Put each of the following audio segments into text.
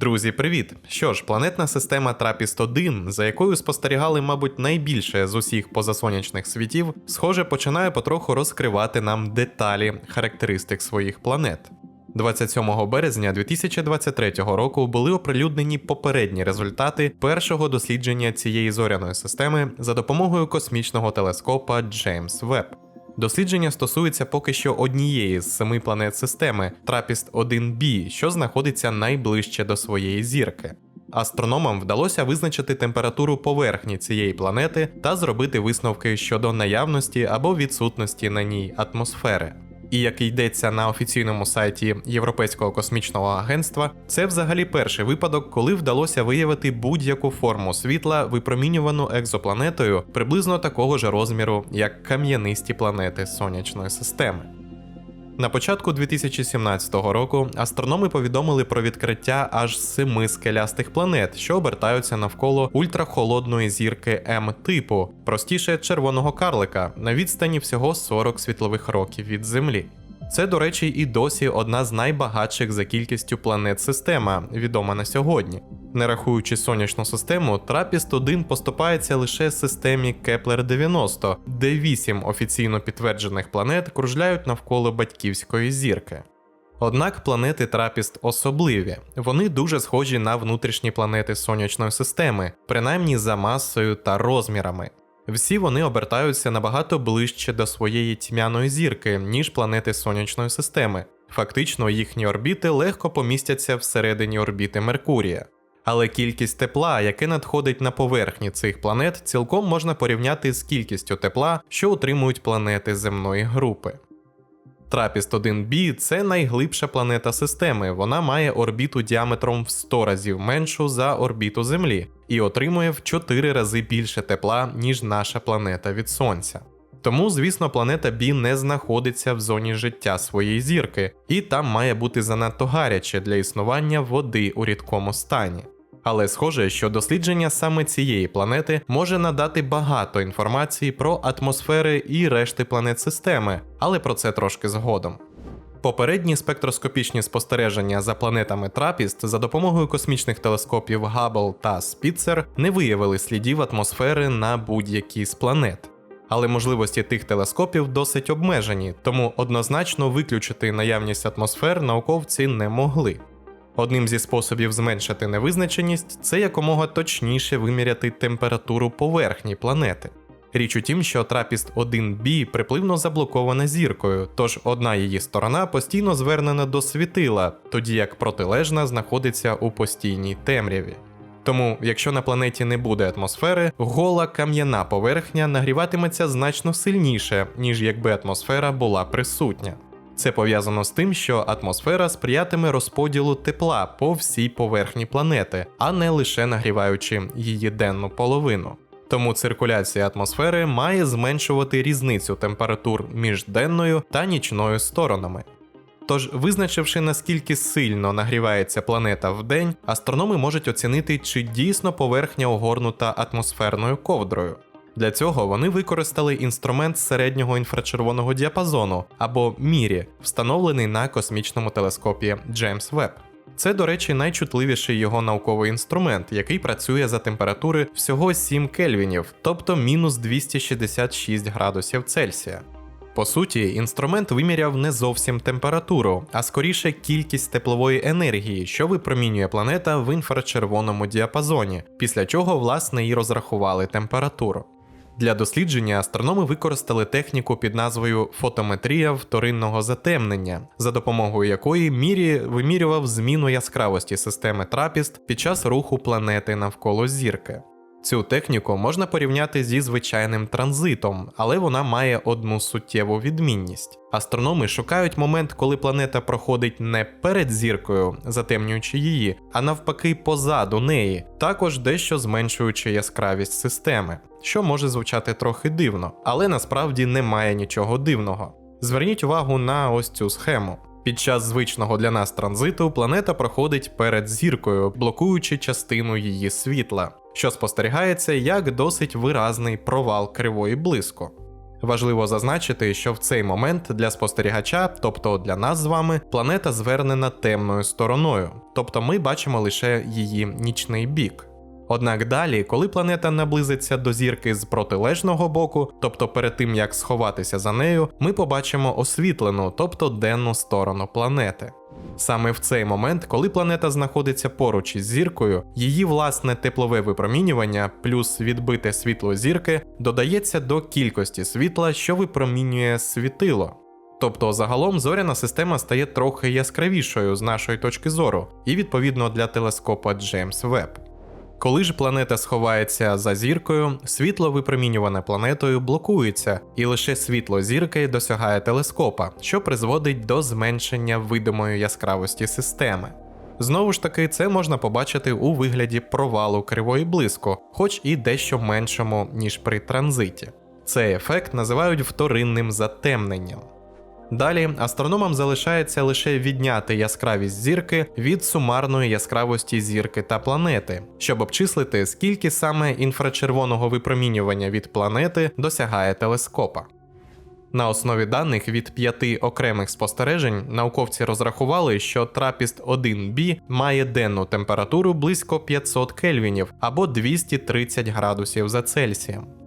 Друзі, привіт! Що ж, планетна система Трапіст 1, за якою спостерігали, мабуть, найбільше з усіх позасонячних світів, схоже, починає потроху розкривати нам деталі характеристик своїх планет. 27 березня 2023 року були оприлюднені попередні результати першого дослідження цієї зоряної системи за допомогою космічного телескопа Джеймс Веб. Дослідження стосується поки що однієї з семи планет системи Трапіст 1b, що знаходиться найближче до своєї зірки. Астрономам вдалося визначити температуру поверхні цієї планети та зробити висновки щодо наявності або відсутності на ній атмосфери. І як йдеться на офіційному сайті Європейського космічного агентства, це взагалі перший випадок, коли вдалося виявити будь-яку форму світла, випромінювану екзопланетою приблизно такого ж розміру, як кам'янисті планети сонячної системи. На початку 2017 року астрономи повідомили про відкриття аж семи скелястих планет, що обертаються навколо ультрахолодної зірки М типу, простіше червоного карлика, на відстані всього 40 світлових років від Землі. Це, до речі, і досі одна з найбагатших за кількістю планет система, відома на сьогодні. Не рахуючи сонячну систему, Трапіст 1 поступається лише системі Кеплер 90, де 8 офіційно підтверджених планет кружляють навколо батьківської зірки. Однак планети Трапіст особливі, вони дуже схожі на внутрішні планети сонячної системи, принаймні за масою та розмірами. Всі вони обертаються набагато ближче до своєї тьмяної зірки, ніж планети сонячної системи. Фактично, їхні орбіти легко помістяться всередині орбіти Меркурія. Але кількість тепла, яке надходить на поверхні цих планет, цілком можна порівняти з кількістю тепла, що утримують планети земної групи. Трапіст 1b це найглибша планета системи. Вона має орбіту діаметром в 100 разів меншу за орбіту Землі і отримує в 4 рази більше тепла, ніж наша планета від Сонця. Тому, звісно, планета Бі не знаходиться в зоні життя своєї зірки, і там має бути занадто гаряче для існування води у рідкому стані. Але схоже, що дослідження саме цієї планети може надати багато інформації про атмосфери і решти планет системи, але про це трошки згодом. Попередні спектроскопічні спостереження за планетами Трапіст за допомогою космічних телескопів Габбл та Спіцер не виявили слідів атмосфери на будь-якій з планет. Але можливості тих телескопів досить обмежені, тому однозначно виключити наявність атмосфер науковці не могли. Одним зі способів зменшити невизначеність це якомога точніше виміряти температуру поверхні планети. Річ у тім, що Трапіст 1b припливно заблокована зіркою, тож одна її сторона постійно звернена до світила, тоді як протилежна знаходиться у постійній темряві. Тому, якщо на планеті не буде атмосфери, гола кам'яна поверхня нагріватиметься значно сильніше, ніж якби атмосфера була присутня. Це пов'язано з тим, що атмосфера сприятиме розподілу тепла по всій поверхні планети, а не лише нагріваючи її денну половину. Тому циркуляція атмосфери має зменшувати різницю температур між денною та нічною сторонами. Тож, визначивши наскільки сильно нагрівається планета в день, астрономи можуть оцінити, чи дійсно поверхня огорнута атмосферною ковдрою. Для цього вони використали інструмент середнього інфрачервоного діапазону або мірі, встановлений на космічному телескопі Джеймс Веб. Це, до речі, найчутливіший його науковий інструмент, який працює за температури всього 7 кельвінів, тобто мінус 266 градусів Цельсія. По суті, інструмент виміряв не зовсім температуру, а скоріше кількість теплової енергії, що випромінює планета в інфрачервоному діапазоні, після чого, власне, і розрахували температуру. Для дослідження астрономи використали техніку під назвою фотометрія вторинного затемнення, за допомогою якої мірі вимірював зміну яскравості системи Трапіст під час руху планети навколо зірки. Цю техніку можна порівняти зі звичайним транзитом, але вона має одну суттєву відмінність. Астрономи шукають момент, коли планета проходить не перед зіркою, затемнюючи її, а навпаки позаду неї, також дещо зменшуючи яскравість системи, що може звучати трохи дивно, але насправді немає нічого дивного. Зверніть увагу на ось цю схему. Під час звичного для нас транзиту планета проходить перед зіркою, блокуючи частину її світла, що спостерігається як досить виразний провал кривої блиску. Важливо зазначити, що в цей момент для спостерігача, тобто для нас з вами, планета звернена темною стороною, тобто ми бачимо лише її нічний бік. Однак далі, коли планета наблизиться до зірки з протилежного боку, тобто перед тим як сховатися за нею, ми побачимо освітлену, тобто денну сторону планети. Саме в цей момент, коли планета знаходиться поруч із зіркою, її власне теплове випромінювання плюс відбите світло зірки додається до кількості світла, що випромінює світило. Тобто загалом зоряна система стає трохи яскравішою з нашої точки зору, і відповідно для телескопа Джеймс Веб. Коли ж планета сховається за зіркою, світло випромінюване планетою блокується, і лише світло зірки досягає телескопа, що призводить до зменшення видимої яскравості системи. Знову ж таки, це можна побачити у вигляді провалу кривої блиску, хоч і дещо меншому, ніж при транзиті. Цей ефект називають вторинним затемненням. Далі астрономам залишається лише відняти яскравість зірки від сумарної яскравості зірки та планети, щоб обчислити, скільки саме інфрачервоного випромінювання від планети досягає телескопа. На основі даних від п'яти окремих спостережень науковці розрахували, що трапіст 1b має денну температуру близько 500 кельвінів або 230 градусів за Цельсієм.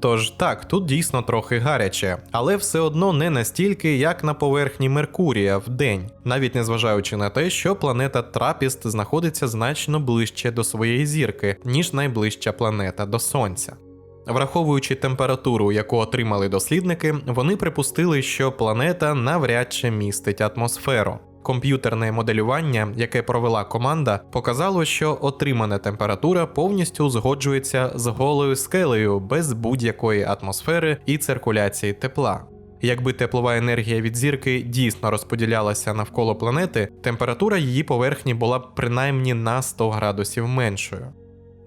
Тож так, тут дійсно трохи гаряче, але все одно не настільки, як на поверхні Меркурія в день, навіть незважаючи на те, що планета Трапіст знаходиться значно ближче до своєї зірки, ніж найближча планета до Сонця. Враховуючи температуру, яку отримали дослідники, вони припустили, що планета навряд чи містить атмосферу. Комп'ютерне моделювання, яке провела команда, показало, що отримана температура повністю узгоджується з голою скелею без будь-якої атмосфери і циркуляції тепла. Якби теплова енергія від зірки дійсно розподілялася навколо планети, температура її поверхні була б принаймні на 100 градусів меншою.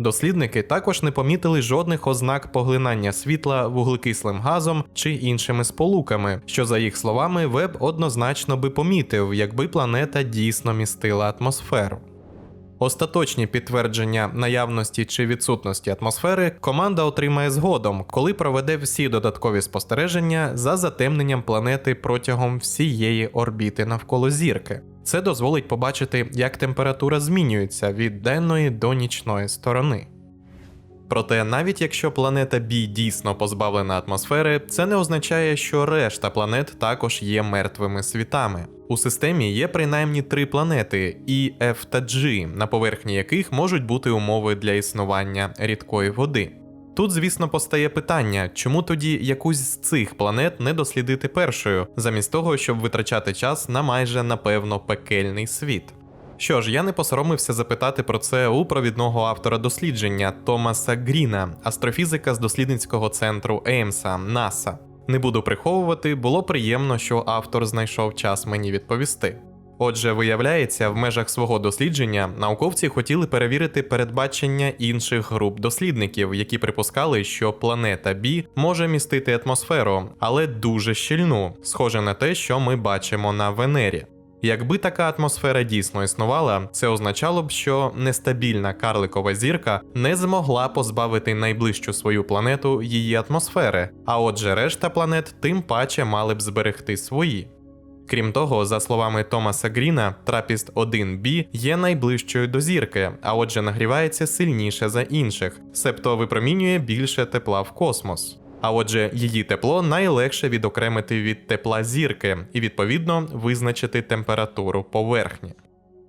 Дослідники також не помітили жодних ознак поглинання світла вуглекислим газом чи іншими сполуками, що, за їх словами, Веб однозначно би помітив, якби планета дійсно містила атмосферу. Остаточні підтвердження наявності чи відсутності атмосфери команда отримає згодом, коли проведе всі додаткові спостереження за затемненням планети протягом всієї орбіти навколо зірки. Це дозволить побачити, як температура змінюється від денної до нічної сторони. Проте, навіть якщо планета Бі дійсно позбавлена атмосфери, це не означає, що решта планет також є мертвими світами. У системі є принаймні три планети І, F та G, на поверхні яких можуть бути умови для існування рідкої води. Тут, звісно, постає питання, чому тоді якусь з цих планет не дослідити першою, замість того, щоб витрачати час на майже напевно пекельний світ. Що ж, я не посоромився запитати про це у провідного автора дослідження Томаса Гріна, астрофізика з дослідницького центру Еймса НАСА. Не буду приховувати, було приємно, що автор знайшов час мені відповісти. Отже, виявляється, в межах свого дослідження науковці хотіли перевірити передбачення інших груп дослідників, які припускали, що планета Бі може містити атмосферу, але дуже щільну, схоже на те, що ми бачимо на Венері. Якби така атмосфера дійсно існувала, це означало б, що нестабільна карликова зірка не змогла позбавити найближчу свою планету її атмосфери, а отже, решта планет тим паче мали б зберегти свої. Крім того, за словами Томаса Гріна, Трапіст 1b є найближчою до зірки, а отже, нагрівається сильніше за інших, себто випромінює більше тепла в космос. А отже, її тепло найлегше відокремити від тепла зірки і відповідно визначити температуру поверхні.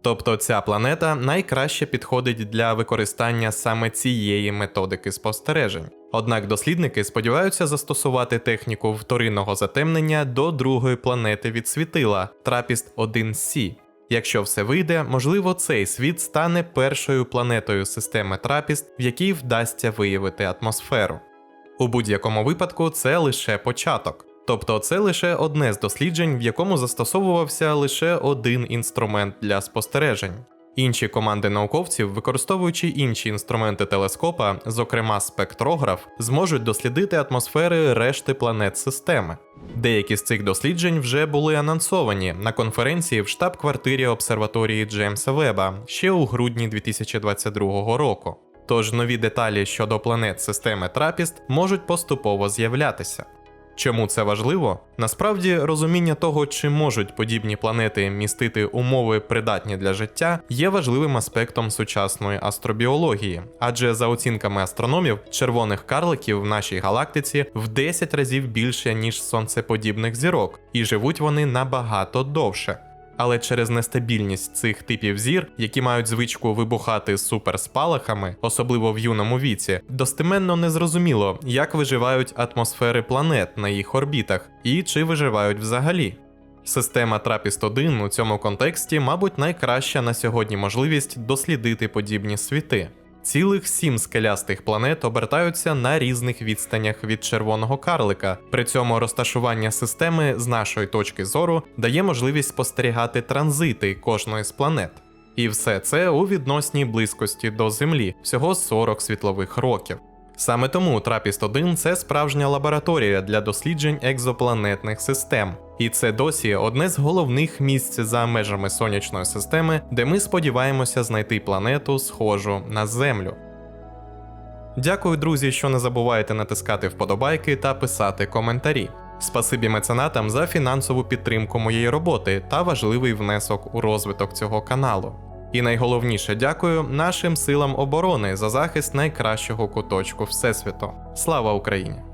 Тобто ця планета найкраще підходить для використання саме цієї методики спостережень. Однак дослідники сподіваються застосувати техніку вторинного затемнення до другої планети від світила Трапіст 1С. Якщо все вийде, можливо, цей світ стане першою планетою системи Трапіст, в якій вдасться виявити атмосферу. У будь-якому випадку це лише початок. Тобто це лише одне з досліджень, в якому застосовувався лише один інструмент для спостережень. Інші команди науковців, використовуючи інші інструменти телескопа, зокрема спектрограф, зможуть дослідити атмосфери решти планет системи. Деякі з цих досліджень вже були анонсовані на конференції в штаб-квартирі обсерваторії Джеймса Веба ще у грудні 2022 року. Тож нові деталі щодо планет системи Трапіст можуть поступово з'являтися. Чому це важливо? Насправді розуміння того, чи можуть подібні планети містити умови придатні для життя, є важливим аспектом сучасної астробіології, адже за оцінками астрономів, червоних карликів в нашій галактиці в 10 разів більше ніж сонцеподібних зірок, і живуть вони набагато довше. Але через нестабільність цих типів зір, які мають звичку вибухати суперспалахами, особливо в юному віці, достеменно незрозуміло, як виживають атмосфери планет на їх орбітах і чи виживають взагалі. Система Трапіст 1 у цьому контексті, мабуть, найкраща на сьогодні можливість дослідити подібні світи. Цілих сім скелястих планет обертаються на різних відстанях від червоного карлика. При цьому розташування системи з нашої точки зору дає можливість спостерігати транзити кожної з планет. І все це у відносній близькості до Землі, всього 40 світлових років. Саме тому Трапіст 1 це справжня лабораторія для досліджень екзопланетних систем. І це досі одне з головних місць за межами сонячної системи, де ми сподіваємося знайти планету, схожу на Землю. Дякую, друзі, що не забуваєте натискати вподобайки та писати коментарі. Спасибі меценатам за фінансову підтримку моєї роботи та важливий внесок у розвиток цього каналу. І найголовніше дякую нашим силам оборони за захист найкращого куточку Всесвіту. Слава Україні!